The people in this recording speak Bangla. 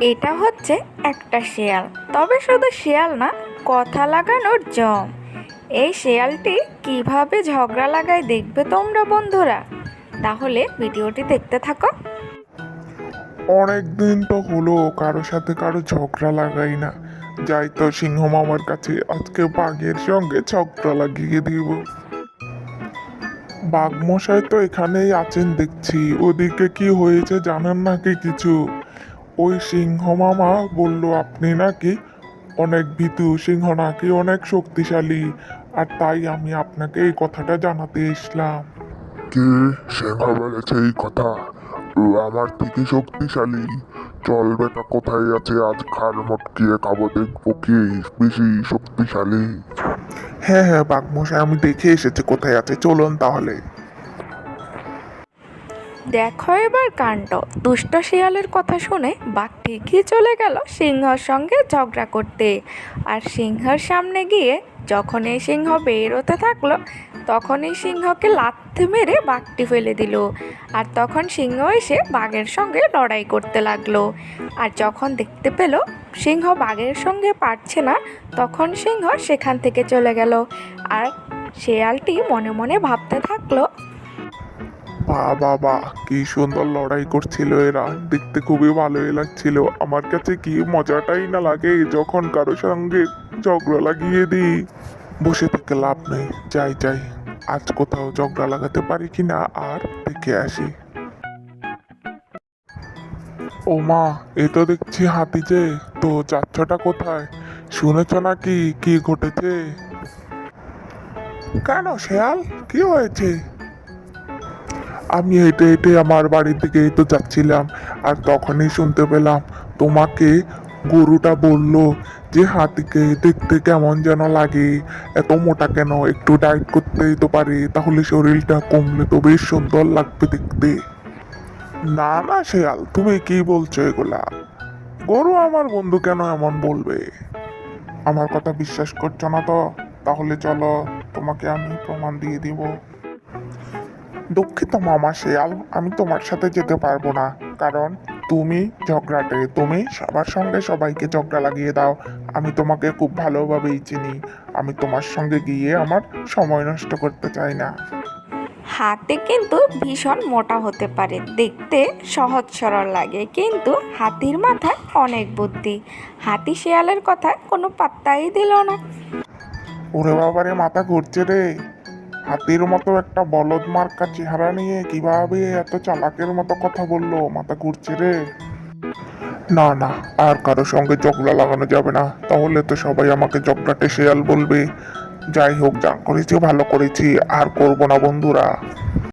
এটা হচ্ছে একটা শেয়াল। তবে শুধু শেয়াল না, কথা লাগানোর জম। এই শেয়ালটি কীভাবে ঝগড়া লাগায় দেখবে তোমরা বন্ধুরা? তাহলে ভিডিওটি দেখতে থাকো। অনেক দিন তো হলো কারও সাথে কারও ঝগড়া লাগাই না। যাই তো সিংহ মামার কাছে, আজকে বাঘের সঙ্গে ঝগড়া লাগিয়ে দিব। বাঘ মশাই তো এখানেই আছেন দেখছি। ওদিকে কি হয়েছে জানেন নাকি কিছু? ওই সিংহ মামা বলল আপনি নাকি অনেক ভীতু সিংহ নাকি অনেক শক্তিশালী? আর তাই আমি আপনাকে এই কথাটা জানাতে এসলাম। কে সিংহ বলেছে এই কথা? ও আমার থেকে শক্তিশালী। চল বেটা কোথায় আছে? আজ খার মটকিয়ে খাব দেখব কে বেশি শক্তিশালী। হ্যাঁ হ্যাঁ বাঘমশাই আমি দেখে এসেছি কোথায় আছে। চলুন তাহলে। দেখো এবার কাণ্ড। দুষ্ট শিয়ালের কথা শুনে বাঘ ঠিকই চলে গেল সিংহর সঙ্গে ঝগড়া করতে। আর সিংহর সামনে গিয়ে যখন এই সিংহ বেরোতে থাকল তখন এই সিংহকে লাথি মেরে বাঘটি ফেলে দিল। আর তখন সিংহ এসে বাঘের সঙ্গে লড়াই করতে লাগল। আর যখন দেখতে পেল সিংহ বাঘের সঙ্গে পারছে না, তখন সিংহ সেখান থেকে চলে গেল। আর শেয়ালটি মনে মনে ভাবতে থাকল বা বাবা, কি সুন্দর লড়াই করছিল এরা। দেখতে খুবই ভালোই লাগছিল। আমার কাছে কি মজাটাই না লাগে যখন কারও সঙ্গে ঝগড়া লাগিয়ে দিই। বসে থেকে লাভ নেই। যাই যাই। আজ কোথাও ঝগড়া লাগাতে পারি কিনা আর দেখে আসি। ও মা, এ তো দেখছি হাতি যে। তো যাচ্ছটা কোথায়? শুনেছ নাকি কি ঘটেছে? কেন, শেয়াল? কি হয়েছে? আমি হেঁটে হেঁটে আমার বাড়ির দিকে তো যাচ্ছিলাম, আর তখনই শুনতে পেলাম তোমাকে গরুটা বলল যে হাতিকে দেখতে কেমন যেন লাগে, এত মোটা কেন, একটু ডায়েট করতেই তো পারে, তাহলে শরীরটা কমলে তো বেশ সুন্দর লাগবে দেখতে। না না শেয়াল, তুমি কি বলছো এগুলা? গরু আমার বন্ধু কেন এমন বলবে? আমার কথা বিশ্বাস করছ না তো? তাহলে চলো, তোমাকে আমি প্রমাণ দিয়ে দিব। দুঃখিত মামা শেয়াল আমি তোমার সাথে যেতে পারব না। কারণ তুমি ঝগড়াটে তুমি সবার সঙ্গে সবাইকে ঝগড়া লাগিয়ে দাও। আমি তোমাকে খুব ভালোভাবেই চিনি। আমি তোমার সঙ্গে গিয়ে আমার সময় নষ্ট করতে চাই না। হাতে কিন্তু ভীষণ মোটা হতে পারে। দেখতে সহজ সরল লাগে কিন্তু হাতির মাথায় অনেক বুদ্ধি। হাতি শেয়ালের কথা কোনো পাত্তাই দিল না। ওরে বাবারে মাথা ঘুরছে রে। হাতির মতো একটা বলদ মার্কা চেহারা নিয়ে কীভাবে এত চালাকের মতো কথা বলল? মাথা ঘুরছে রে। না না, আর কারও সঙ্গে ঝগড়া লাগানো যাবে না। তাহলে তো সবাই আমাকে ঝগড়াটে শেয়াল বলবে। যাই হোক, যা করেছি ভালো করেছি। আর করব না বন্ধুরা।